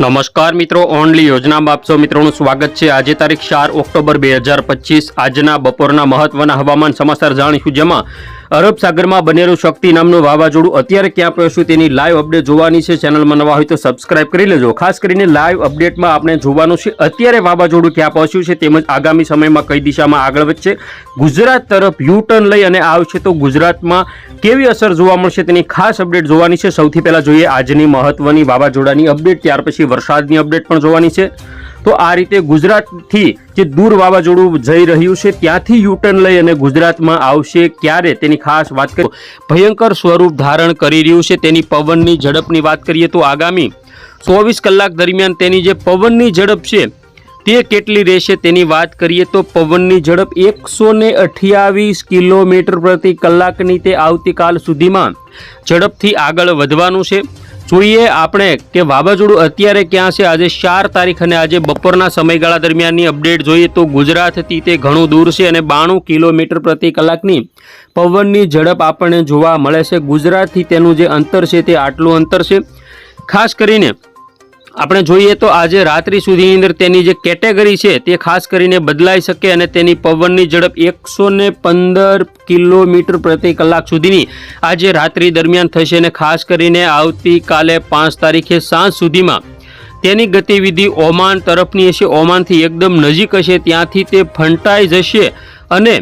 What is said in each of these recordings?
નમસ્કાર મિત્રો, ઓનલી યોજનામાં આપ મિત્રોનું સ્વાગત છે. આજે તારીખ ચાર ઓક્ટોબર બે હજાર પચીસ. આજના બપોરના મહત્વના હવામાન સમાચાર જાણીશું, જેમાં અરબ સાગરમાં બનેલું શક્તિ નામનું વાવાઝોડું અત્યારે ક્યાં પહોંચ્યું તેની લાઈવ અપડેટ જોવાની છે. ચેનલમાં નવા હોય તો સબસ્ક્રાઇબ કરી લેજો. ખાસ કરીને લાઈવ અપડેટમાં આપણે જોવાનું છે અત્યારે વાવાઝોડું ક્યાં પહોંચ્યું છે તેમજ આગામી સમયમાં કઈ દિશામાં આગળ વધશે. ગુજરાત તરફ યુ ટર્ન લઈ અને આવશે તો ગુજરાતમાં કેવી અસર જોવા મળશે તેની ખાસ અપડેટ જોવાની છે. સૌથી પહેલાં જોઈએ આજની મહત્વની વાવાઝોડાની અપડેટ ત્યાર પછી વરસાદની અપડેટ પણ જોવાની છે. તો આ રીતે ગુજરાતથી જે દૂર વાવાઝોડું જઈ રહ્યું છે, ત્યાંથી યુટર્ન લઈ અને ગુજરાતમાં આવશે ક્યારે તેની ખાસ વાત કરીએ. ભયંકર સ્વરૂપ ધારણ કરી રહ્યું છે તેની પવનની ઝડપની વાત કરીએ તો આગામી ચોવીસ કલાક દરમિયાન તેની જે પવનની ઝડપ છે, તે કેટલી રહેશે તેની વાત કરીએ તો પવનની ઝડપ એકસો ને અઠ્યાવીસ કિલોમીટર પ્રતિ કલાકની તે આવતીકાલ સુધીમાં ઝડપથી આગળ વધવાનું છે. જોઈએ આપણે કે વાવાઝોડું અત્યારે ક્યાં છે? આજે ચાર તારીખ અને આજે બપોરના સમયગાળા દરમિયાનની અપડેટ જોઈએ તો ગુજરાતથી તે ઘણું દૂર છે અને બાણું કિલોમીટર પ્રતિ કલાકની પવનની ઝડપ આપણને જોવા મળે છે. ગુજરાતથી તેનું જે અંતર છે તે આટલું અંતર છે. ખાસ કરીને આપણે જોઈએ તો આજે રાત્રિ સુધીની અંદર તેની જે કેટેગરી છે તે ખાસ કરીને બદલાઈ શકે અને તેની પવનની ઝડપ એકસો ને પંદર કિલોમીટર પ્રતિ કલાક સુધીની આજે રાત્રિ દરમિયાન થશે અને ખાસ કરીને આવતીકાલે પાંચ તારીખે સાંજ સુધીમાં તેની ગતિવિધિ ઓમાન તરફની હશે. ઓમાનથી એકદમ નજીક હશે. ત્યાંથી તે ફંટાઈ જશે અને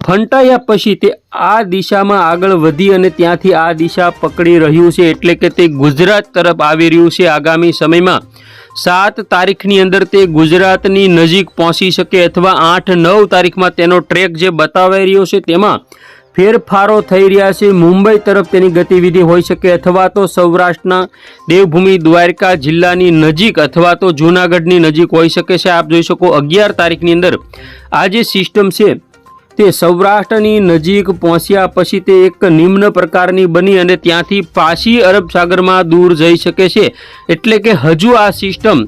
ફંટાયા પછી તે આ દિશામાં આગળ વધી અને ત્યાંથી આ દિશા પકડી રહ્યું છે એટલે કે તે ગુજરાત તરફ આવી રહ્યું છે આગામી સમયમાં. સાત તારીખની અંદર તે ગુજરાતની નજીક પહોંચી શકે અથવા આઠ નવ તારીખમાં તેનો ટ્રેક જે બતાવાઈ રહ્યો છે તેમાં ફેરફારો થઈ રહ્યા છે. મુંબઈ તરફ તેની ગતિવિધિ હોઈ શકે અથવા તો સૌરાષ્ટ્રના દેવભૂમિ દ્વારકા જિલ્લાની નજીક અથવા તો જૂનાગઢની નજીક હોઈ શકે છે. આપ જોઈ શકો અગિયાર તારીખની અંદર આ જે સિસ્ટમ છે તે સૌરાષ્ટ્રની નજીક પહોંચ્યા પછી તે એક નિમ્ન પ્રકારની બની અને ત્યાંથી પાછી અરબ સાગરમાં દૂર જઈ શકે છે. એટલે કે હજુ આ સિસ્ટમ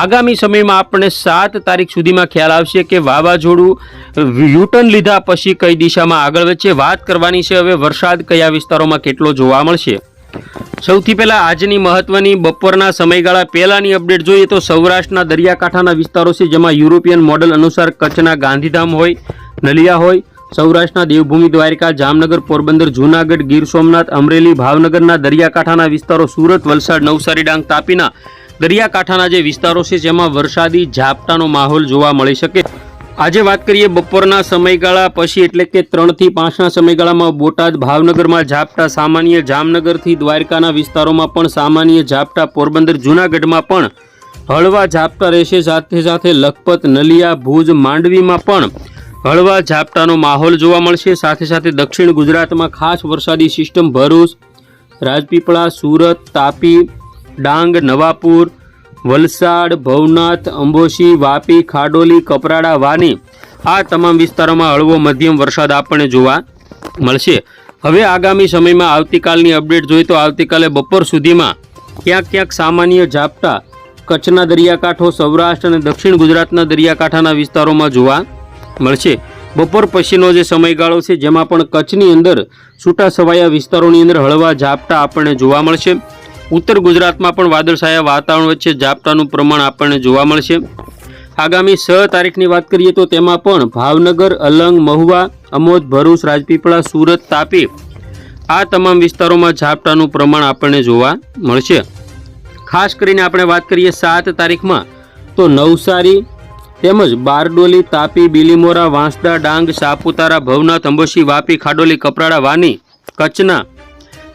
આગામી સમયમાં આપણને સાત તારીખ સુધીમાં ખ્યાલ આવશે કે વાવાઝોડું યુટર્ન લીધા પછી કઈ દિશામાં આગળ વધશે. વાત કરવાની છે હવે વરસાદ કયા વિસ્તારોમાં કેટલો જોવા મળશે. સૌથી પહેલાં આજની મહત્વની બપોરના સમયગાળા પહેલાંની અપડેટ જોઈએ તો સૌરાષ્ટ્રના દરિયાકાંઠાના વિસ્તારો છે જેમાં યુરોપિયન મોડલ અનુસાર કચ્છના ગાંધીધામ હોય નલિયા હોય, સૌરાષ્ટ્રના દેવભૂમિ દ્વારકા, જામનગર, પોરબંદર, જૂનાગઢ, ગીર સોમનાથ, અમરેલી, ભાવનગરના દરિયાકાંઠાના વિસ્તારો, સુરત, વલસાડ, નવસારી, ડાંગ, તાપીના દરિયાકાંઠાના જે વિસ્તારો છે, જેમાં વરસાદી ઝાપટાનો માહોલ જોવા મળી શકે. આજે વાત કરીએ બપોરના સમયગાળા પછી, એટલે કે ત્રણથી પાંચના સમયગાળામાં બોટાદ, ભાવનગરમાં ઝાપટા, સામાન્ય જામનગરથી દ્વારકાના વિસ્તારોમાં પણ સામાન્ય ઝાપટા, પોરબંદર, જૂનાગઢમાં પણ હળવા ઝાપટા રહેશે. સાથે સાથે લખપત, નલિયા, ભુજ, માંડવીમાં પણ હળવા ઝાપટાનો માહોલ જોવા મળશે. સાથે સાથે દક્ષિણ ગુજરાતમાં ખાસ વરસાદી સિસ્ટમ ભરૂચ, રાજપીપળા, સુરત, તાપી, ડાંગ, નવાપુર, વલસાડ, ભવનાથ, અંબોશી, વાપી, ખાડોલી, કપરાડા, વાની આ તમામ વિસ્તારોમાં હળવો મધ્યમ વરસાદ આપણને જોવા મળશે. હવે આગામી સમયમાં આવતીકાલની અપડેટ જોઈએ તો આવતીકાલે બપોર સુધીમાં ક્યાંક ક્યાંક સામાન્ય ઝાપટા કચ્છના દરિયાકાંઠો, સૌરાષ્ટ્ર અને દક્ષિણ ગુજરાતના દરિયાકાંઠાના વિસ્તારોમાં જોવા મળશે. બપોર પછીનો જે સમયગાળો છે, જેમાં પણ કચ્છની અંદર છૂટા છવાયા વિસ્તારોની અંદર હળવા ઝાપટા આપણને જોવા મળશે. ઉત્તર ગુજરાતમાં પણ વાદળછાયા વાતાવરણ વચ્ચે ઝાપટાનું પ્રમાણ આપણને જોવા મળશે. આગામી છ તારીખની વાત કરીએ તો તેમાં પણ ભાવનગર, અલંગ, મહુવા, અમોદ, ભરૂચ, રાજપીપળા, સુરત, તાપી આ તમામ વિસ્તારોમાં ઝાપટાનું પ્રમાણ આપણને જોવા મળશે. ખાસ કરીને આપણે વાત કરીએ સાત તારીખમાં તો નવસારી તેમજ બારડોલી, તાપી, બિલીમોરા, વાંસદા, ડાંગ, સાપુતારા, ભવનાથ, અંબોશી, વાપી, ખાડોલી, કપરાડા, વાની, કચ્છના,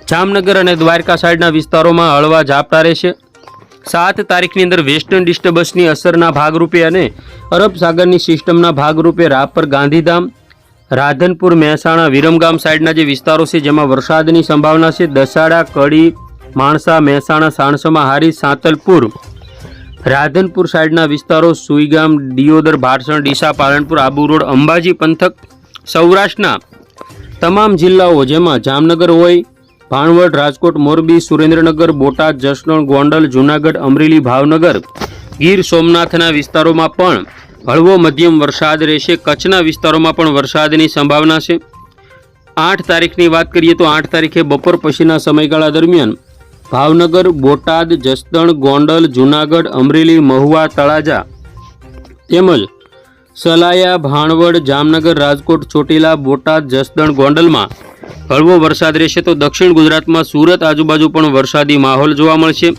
જામનગર અને દ્વારકા સાઈડના વિસ્તારોમાં હળવા ઝાપટા રહેશે. સાત તારીખની અંદર વેસ્ટર્ન ડિસ્ટર્બન્સની અસરના ભાગરૂપે અને અરબ સાગરની સિસ્ટમના ભાગરૂપે રાપર ગાંધીધામ, રાધનપુર, મહેસાણા, વિરમગામ સાઈડના જે વિસ્તારો છે જેમાં વરસાદની સંભાવના છે, દસાડા, કડી, માણસા, મહેસાણા, સાણસમા હારી, સાંતલપુર રાધનપુર સાઈડના વિસ્તારો સુઈગામ, દિયોદર ભારસણ ડીસા, પાલનપુર, આબુ રોડ, અંબાજી પંથક, સૌરાષ્ટ્રના તમામ જિલ્લાઓ જેમાં જામનગર હોય, ભાણવડ, રાજકોટ, મોરબી, સુરેન્દ્રનગર, બોટાદ, જસદણ, ગોંડલ, જૂનાગઢ, અમરેલી, ભાવનગર, ગીર સોમનાથના વિસ્તારોમાં પણ હળવો મધ્યમ વરસાદ રહેશે. કચ્છના વિસ્તારોમાં પણ વરસાદની સંભાવના છે. આઠ તારીખની વાત કરીએ તો આઠ તારીખે બપોર પછીના સમયગાળા દરમિયાન ભાવનગર, બોટાદ, જસદણ, ગોંડલ, જૂનાગઢ, અમરેલી, મહુવા, તળાજા તેમજ સલાયા, ભાણવડ, જામનગર, રાજકોટ, ચોટીલા, બોટાદ, જસદણ, ગોંડલમાં હળવો વરસાદ રહેશે તો દક્ષિણ ગુજરાતમાં સુરત આજુબાજુ પણ વરસાદી માહોલ જોવા મળશે.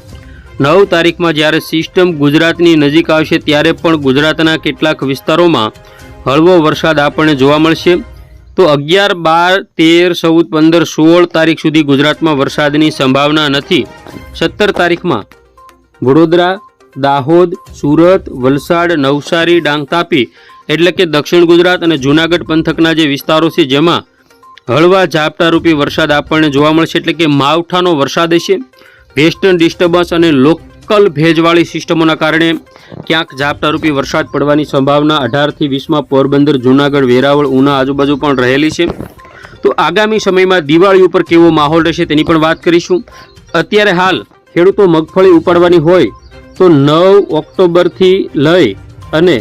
નવ તારીખમાં જ્યારે સિસ્ટમ ગુજરાતની નજીક આવશે ત્યારે પણ ગુજરાતના કેટલાક વિસ્તારોમાં હળવો વરસાદ આપણને જોવા મળશે. તો અગિયાર, બાર, તેર, ચૌદ, પંદર, સોળ તારીખ સુધી ગુજરાતમાં વરસાદની સંભાવના નથી. સત્તર તારીખમાં વડોદરા, દાહોદ, સુરત, વલસાડ, નવસારી ડાંગ તાપી એટલે કે દક્ષિણ ગુજરાત અને જૂનાગઢ પંથકના જે વિસ્તારો છે જેમાં હળવા ઝાપટારૂપી વરસાદ આપણને જોવા મળશે એટલે કે માવઠાનો વરસાદ હશે. વેસ્ટર્ન ડિસ્ટર્બન્સ અને લોકલ ભેજવાળી સિસ્ટમોના કારણે ક્યાંક ઝાપટારૂપી વરસાદ પડવાની સંભાવના અઢારથી વીસમાં પોરબંદર, જૂનાગઢ, વેરાવળ, ઉના આજુબાજુ પણ રહેલી છે. તો આગામી સમયમાં દિવાળી ઉપર કેવો માહોલ રહેશે તેની પણ વાત કરીશું. અત્યારે હાલ ખેડૂતો મગફળી ઉપાડવાની હોય તો નવ ઓક્ટોબરથી લઈ અને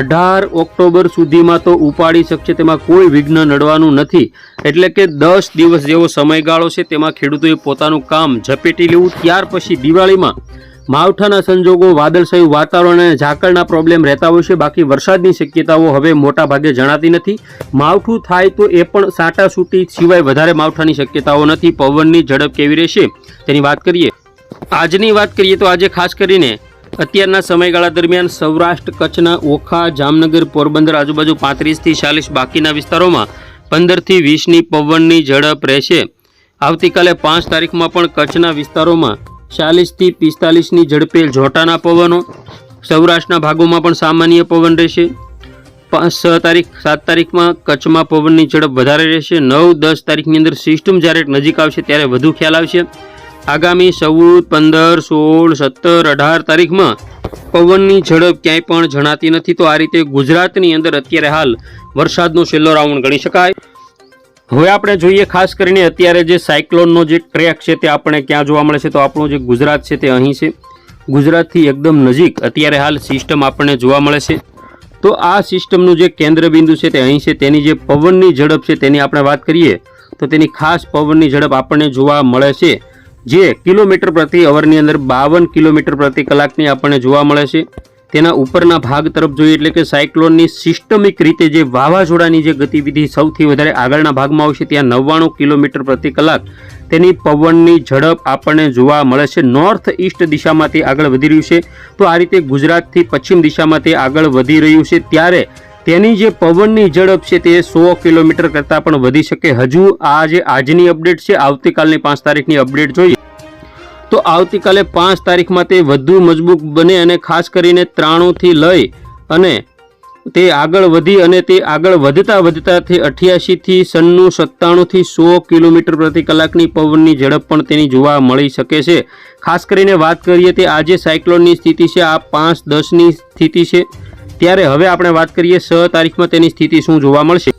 અઢાર ઓક્ટોબર સુધીમાં તો ઉપાડી શકશે તેમાં કોઈ વિઘ્ન નડવાનું નથી. એટલે કે દસ દિવસ જેવો સમયગાળો છે, તેમાં ખેડૂતોએ પોતાનું કામ ઝપેટી લેવું. ત્યાર પછી દિવાળીમાં માવઠાના સંજોગો, વાદળછાયું વાતાવરણ અને ઝાકળના પ્રોબ્લેમ રહેતા હોય છે. બાકી વરસાદની શક્યતાઓ હવે મોટા ભાગે જણાતી નથી. માવઠું થાય તો એ પણ સાટા સૂટી સિવાય વધારે માવઠાની શક્યતાઓ નથી. પવનની ઝડપ કેવી રહેશે? તેની વાત કરીએ. આજની વાત કરીએ તો આજે ખાસ કરીને અત્યારના સમયગાળા દરમિયાન સૌરાષ્ટ્ર, કચ્છના ઓખા, જામનગર, પોરબંદર આજુબાજુ પાંત્રીસથી ચાલીસ બાકીના વિસ્તારોમાં પંદરથી વીસની પવનની ઝડપ રહેશે. આવતીકાલે પાંચ તારીખમાં પણ કચ્છના વિસ્તારોમાં ચાલીસથી પિસ્તાલીસની ઝડપે જોટાના પવનો. સૌરાષ્ટ્રના ભાગોમાં પણ સામાન્ય પવન રહેશે. પાંચ, છ તારીખ, સાત તારીખમાં કચ્છમાં પવનની ઝડપ વધારે રહેશે. નવ, દસ તારીખની અંદર સિસ્ટમ જ્યારે નજીક આવશે ત્યારે વધુ ખ્યાલ આવશે. આગામી ચૌદ, પંદર, સોળ, સત્તર, અઢાર તારીખમાં પવનની ઝડપ ક્યાંય પણ જણાતી નથી. તો આ રીતે ગુજરાતની અંદર અત્યારે હાલ વરસાદનો છેલ્લો રાઉન્ડ ગણી શકાય. હવે આપણે જોઈએ ખાસ કરીને અત્યારે જે સાયક્લોનનો જે ટ્રેક છે તે આપણે ક્યાં જોવા મળે છે તો આપણું જે ગુજરાત છે તે અહીં છે. ગુજરાતથી એકદમ નજીક અત્યારે હાલ સિસ્ટમ આપણને જોવા મળે છે. તો આ સિસ્ટમનું જે કેન્દ્રબિંદુ છે તે અહીં છે, તેની જે પવનની ઝડપ છે તેની આપણે વાત કરીએ તો તેની ખાસ પવનની ઝડપ આપણને જોવા મળે છે. જે કિલોમીટર પ્રતિ અવરની અંદર બાવન કિલોમીટર પ્રતિ કલાકની આપણને જોવા મળે છે. તેના ઉપરના ભાગ તરફ જોઈએ એટલે કે સાયક્લોનની સિસ્ટમિક રીતે જે વાવાઝોડાની જે ગતિવિધિ સૌથી વધારે આગળના ભાગમાં આવશે, ત્યાં નવ્વાણું કિલોમીટર પ્રતિ કલાક તેની પવનની ઝડપ આપણને જોવા મળે છે. નોર્થ ઈસ્ટ દિશામાં તે આગળ વધી રહ્યું છે. તો આ રીતે ગુજરાતથી પશ્ચિમ દિશામાં તે આગળ વધી રહ્યું છે. ત્યારે તેની જે પવનની ઝડપ છે તે સો કિલોમીટર કરતાં પણ વધી શકે. હજુ આ જે આજની અપડેટ છે, આવતીકાલની પાંચ તારીખની અપડેટ જોઈએ. તો આવતીકાલે પાંચ તારીખમાં તે વધુ મજબૂત બને અને ખાસ કરીને ત્રાણુંથી લઈ અને તે આગળ વધી અને તે આગળ વધતા વધતા તે અઠ્યાસીથી સન્નું સત્તાણુંથી સો કિલોમીટર પ્રતિ કલાકની પવનની ઝડપ પણ તેની જોવા મળી શકે છે. ખાસ કરીને વાત કરીએ તે આજે સાયક્લોનની સ્થિતિ છે, આ પાંચ દસની સ્થિતિ છે. ત્યારે હવે આપણે વાત કરીએ છ તારીખમાં તેની સ્થિતિ શું જોવા મળશે.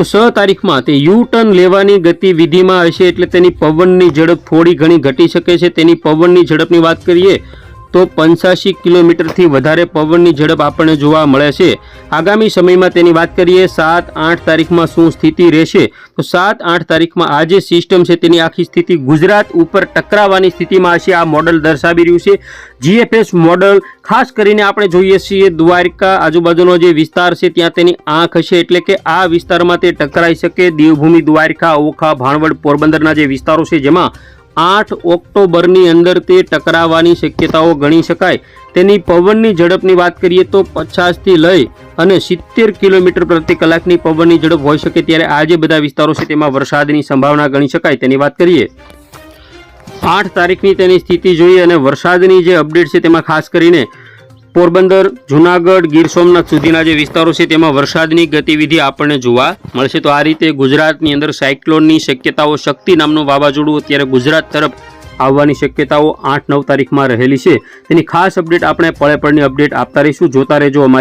તો છ તારીખમાં તે યુ ટર્ન લેવાની ગતિવિધિમાં હશે એટલે તેની પવનની ઝડપ થોડી ઘણી ઘટી શકે છે. તેની પવનની ઝડપની વાત કરીએ તો પંચ્યાસી કિલોમીટરથી વધારે પવનની ઝડપ આપણને જોવા મળે છે. આગામી સમયમાં તેની વાત કરીએ, સાત આઠ તારીખમાં શું સ્થિતિ રહેશે? તો સાત આઠ તારીખમાં આ જે સિસ્ટમ છે તેની આખી સ્થિતિ ગુજરાત ઉપર ટકરાવવાની સ્થિતિમાં હશે. આ મોડલ દર્શાવી રહ્યું છે. જીએફએસ મોડલ ખાસ કરીને આપણે જોઈએ છીએ દ્વારકા આજુબાજુનો જે વિસ્તાર છે ત્યાં તેની આંખ હશે એટલે કે આ વિસ્તારમાં તે ટકરાઈ શકે. દેવભૂમિ દ્વારકા, ઓખા, ભાણવડ, પોરબંદરના જે વિસ્તારો છે જેમાં આઠ ઓક્ટોબરની અંદર તે ટકરાવાની શક્યતાઓ ગણી શકાય. તેની પવનની ઝડપની વાત કરીએ તો પચાસથી લઈ અને સિત્તેર કિલોમીટર પ્રતિ કલાકની પવનની ઝડપ હોઈ શકે ત્યારે આ જે બધા વિસ્તારો છે તેમાં વરસાદની સંભાવના ગણી શકાય. તેની વાત કરીએ. આઠ તારીખની તેની સ્થિતિ જોઈએ અને વરસાદની જે અપડેટ છે તેમાં ખાસ કરીને પોરબંદર, જુનાગઢ, ગીર સોમનાથ સુધીના જે વિસ્તારો છે, તેમાં વરસાદની ગતિવિધિ આપણને જોવા મળશે. તો આ રીતે ગુજરાતની અંદર સાયક્લોનની શક્યતાઓ, શક્તિ નામનું વાવાઝોડું અત્યારે ગુજરાત તરફ આવવાની શક્યતાઓ આઠ નવ તારીખમાં રહેલી છે. તેની ખાસ અપડેટ આપણે પળે પળની અપડેટ આપતા રહીશું. જોતા રહેજો અમારી